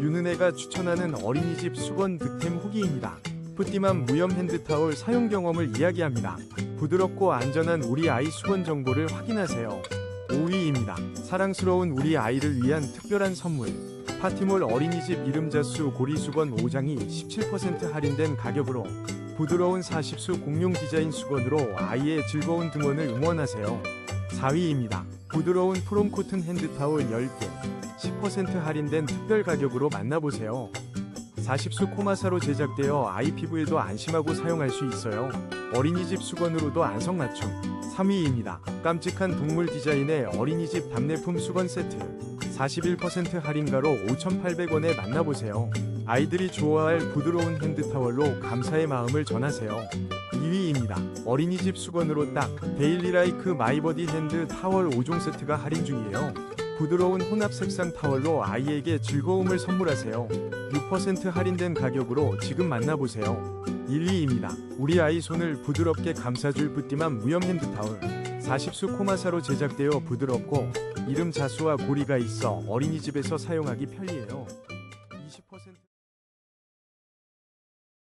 윤은혜가 추천하는 어린이집 수건 득템 후기입니다. 뿌띠맘 무염 핸드타올 사용 경험을 이야기합니다. 부드럽고 안전한 우리 아이 수건 정보를 확인하세요. 5위입니다. 사랑스러운 우리 아이를 위한 특별한 선물. 파티몰 어린이집 이름자수 고리수건 5장이 17% 할인된 가격으로 부드러운 40수 공룡 디자인 수건으로 아이의 즐거운 등원을 응원하세요. 4위입니다. 부드러운 프롬 코튼 핸드타올 10개 10% 할인된 특별 가격으로 만나보세요. 40수 코마사로 제작되어 아이 피부에도 안심하고 사용할 수 있어요. 어린이집 수건으로도 안성맞춤. 3위입니다. 깜찍한 동물 디자인의 어린이집 답례품 수건 세트. 41% 할인가로 5,800원에 만나보세요. 아이들이 좋아할 부드러운 핸드타월로 감사의 마음을 전하세요. 2위입니다. 어린이집 수건으로 딱 데일리라이크 마이버디 핸드 타월 5종 세트가 할인 중이에요. 부드러운 혼합 색상 타월로 아이에게 즐거움을 선물하세요. 6% 할인된 가격으로 지금 만나보세요. 1위입니다. 우리 아이 손을 부드럽게 감싸줄 뿌띠만 무염 핸드타월. 40수 코마사로 제작되어 부드럽고 이름 자수와 고리가 있어 어린이집에서 사용하기 편리해요.